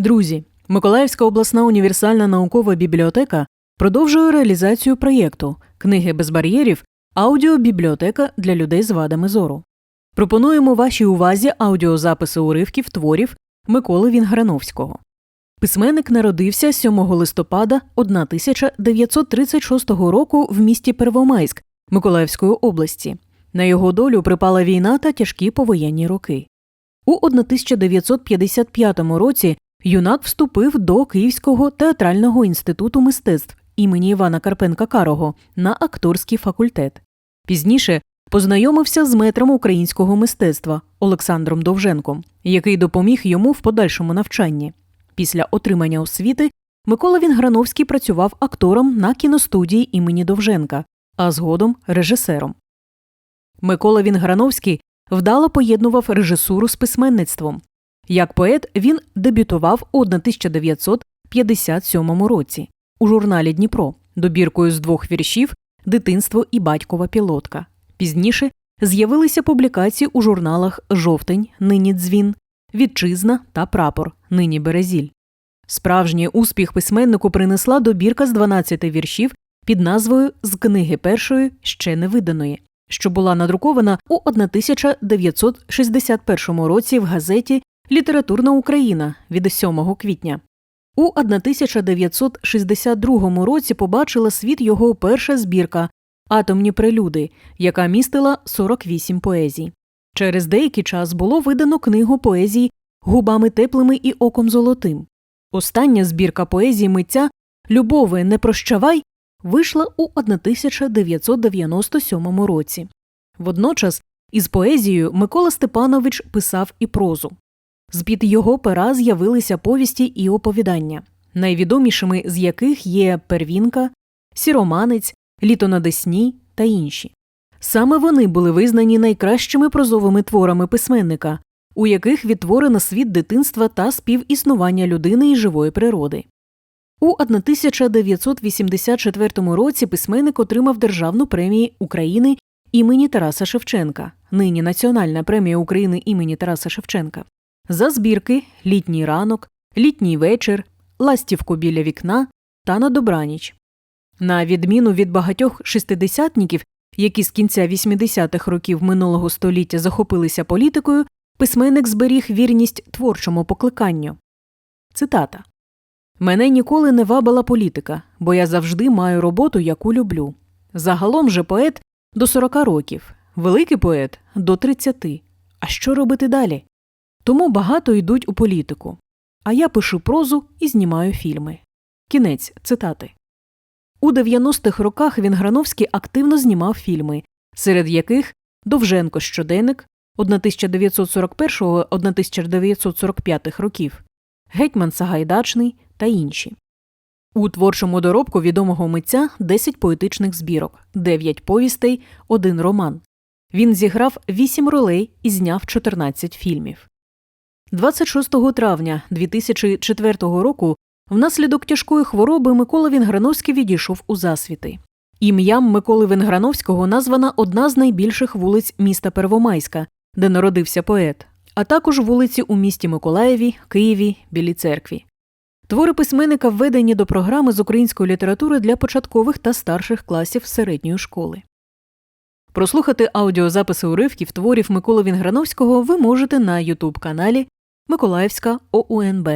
Друзі, Миколаївська обласна універсальна наукова бібліотека продовжує реалізацію проєкту Книги без бар'єрів аудіобібліотека для людей з вадами зору. Пропонуємо вашій увазі аудіозаписи уривків творів Миколи Вінграновського. Письменник народився 7 листопада 1936 року в місті Первомайськ Миколаївської області. На його долю припала війна та тяжкі повоєнні роки. У 1955 році юнак вступив до Київського театрального інституту мистецтв імені Івана Карпенка Карого на акторський факультет. Пізніше познайомився з метром українського мистецтва Олександром Довженком, який допоміг йому в подальшому навчанні. Після отримання освіти Микола Вінграновський працював актором на кіностудії імені Довженка, а згодом режисером. Микола Вінграновський вдало поєднував режисуру з письменництвом. Як поет він дебютував у 1957 році у журналі Дніпро добіркою з двох віршів Дитинство і батькова пілотка. Пізніше з'явилися публікації у журналах Жовтень, нині дзвін, Вітчизна та Прапор, нині Березіль. Справжній успіх письменнику принесла добірка з 12 віршів під назвою З книги першої ще не виданої, що була надрукована у 1961 році в газеті Літературна Україна від 7 квітня. У 1962 році побачила світ його перша збірка Атомні прелюди, яка містила 48 поезій. Через деякий час було видано книгу поезій Губами теплими і оком золотим. Остання збірка поезії митця Любови, не прощавай вийшла у 1997 році. Водночас із поезією Микола Степанович писав і прозу. З під його пера з'явилися повісті і оповідання, найвідомішими з яких є Первінка, Сіроманець, Літо на Десні та інші. Саме вони були визнані найкращими прозовими творами письменника, у яких відтворено світ дитинства та співіснування людини і живої природи. У 1984 році письменник отримав Державну премію України імені Тараса Шевченка, нині Національна премія України імені Тараса Шевченка, за збірки Літній ранок, Літній вечір, Ластівку біля вікна та на добраніч. На відміну від багатьох шестидесятників, які з кінця 80-х років минулого століття захопилися політикою, письменник зберіг вірність творчому покликанню. Цитата Мене ніколи не вабила політика, бо я завжди маю роботу, яку люблю. Загалом же поет до 40 років, великий поет до 30. А що робити далі? Тому багато йдуть у політику. А я пишу прозу і знімаю фільми. Кінець цитати. У 90-х роках Вінграновський активно знімав фільми, серед яких Довженко щоденник 1941-1945 років, Гетьман Сагайдачний та інші. У творчому доробку відомого митця 10 поетичних збірок, 9 повістей, 1 роман. Він зіграв 8 ролей і зняв 14 фільмів. 26 травня 2004 року внаслідок тяжкої хвороби Микола Вінграновський відійшов у засвіти. Ім'ям Миколи Венграновського названа одна з найбільших вулиць міста Первомайська, де народився поет, а також вулиці у місті Миколаєві, Києві, Білій церкві. Твори письменника введені до програми з української літератури для початкових та старших класів середньої школи. Прослухати аудіозаписи уривків творів Миколи Вінграновського ви можете на Ютуб каналі Миколаївська ОУНБ.